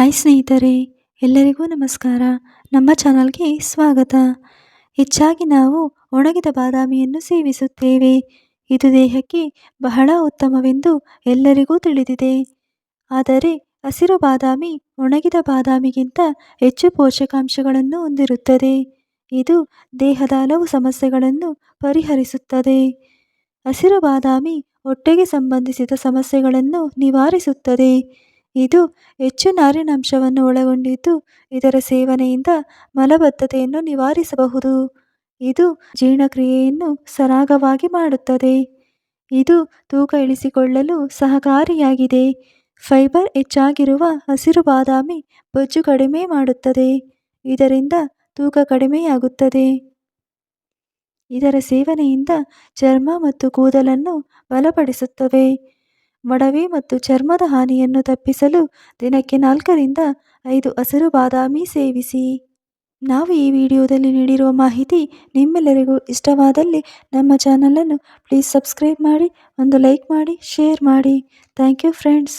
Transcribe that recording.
Hi ಸ್ನೇಹಿತರೆ, ಎಲ್ಲರಿಗೂ ನಮಸ್ಕಾರ. ನಮ್ಮ ಚಾನಲ್ಗೆ ಸ್ವಾಗತ. ಹೆಚ್ಚಾಗಿ ನಾವು ಒಣಗಿದ ಬಾದಾಮಿಯನ್ನು ಸೇವಿಸುತ್ತೇವೆ. ಇದು ದೇಹಕ್ಕೆ ಬಹಳ ಉತ್ತಮವೆಂದು ಎಲ್ಲರಿಗೂ ತಿಳಿದಿದೆ. ಆದರೆ ಹಸಿರು ಬಾದಾಮಿ ಒಣಗಿದ ಬಾದಾಮಿಗಿಂತ ಹೆಚ್ಚು ಪೋಷಕಾಂಶಗಳನ್ನು ಹೊಂದಿರುತ್ತದೆ. ಇದು ದೇಹದ ಹಲವು ಸಮಸ್ಯೆಗಳನ್ನು ಪರಿಹರಿಸುತ್ತದೆ. ಹಸಿರು ಬಾದಾಮಿ ಹೊಟ್ಟೆಗೆ ಸಂಬಂಧಿಸಿದ ಸಮಸ್ಯೆಗಳನ್ನು ನಿವಾರಿಸುತ್ತದೆ. ಇದು ಹೆಚ್ಚು ನಾರಿನಾಂಶವನ್ನು ಒಳಗೊಂಡಿದ್ದು ಇದರ ಸೇವನೆಯಿಂದ ಮಲಬದ್ಧತೆಯನ್ನು ನಿವಾರಿಸಬಹುದು. ಇದು ಜೀರ್ಣಕ್ರಿಯೆಯನ್ನು ಸರಾಗವಾಗಿ ಮಾಡುತ್ತದೆ. ಇದು ತೂಕ ಇಳಿಸಿಕೊಳ್ಳಲು ಸಹಕಾರಿಯಾಗಿದೆ. ಫೈಬರ್ ಹೆಚ್ಚಾಗಿರುವ ಹಸಿರು ಬಾದಾಮಿ ಬೊಜ್ಜು ಕಡಿಮೆ ಮಾಡುತ್ತದೆ. ಇದರಿಂದ ತೂಕ ಕಡಿಮೆಯಾಗುತ್ತದೆ. ಇದರ ಸೇವನೆಯಿಂದ ಚರ್ಮ ಮತ್ತು ಕೂದಲನ್ನು ಬಲಪಡಿಸುತ್ತವೆ. ಮೊಡವೆ ಮತ್ತು ಚರ್ಮದ ಹಾನಿಯನ್ನು ತಪ್ಪಿಸಲು ದಿನಕ್ಕೆ ನಾಲ್ಕರಿಂದ ಐದು ಹಸಿರು ಬಾದಾಮಿ ಸೇವಿಸಿ. ನಾವು ಈ ವಿಡಿಯೋದಲ್ಲಿ ನೀಡಿರುವ ಮಾಹಿತಿ ನಿಮ್ಮೆಲ್ಲರಿಗೂ ಇಷ್ಟವಾದಲ್ಲಿ ನಮ್ಮ ಚಾನಲನ್ನು ಪ್ಲೀಸ್ ಸಬ್ಸ್ಕ್ರೈಬ್ ಮಾಡಿ, ಒಂದು ಲೈಕ್ ಮಾಡಿ, ಶೇರ್ ಮಾಡಿ. Thank you friends.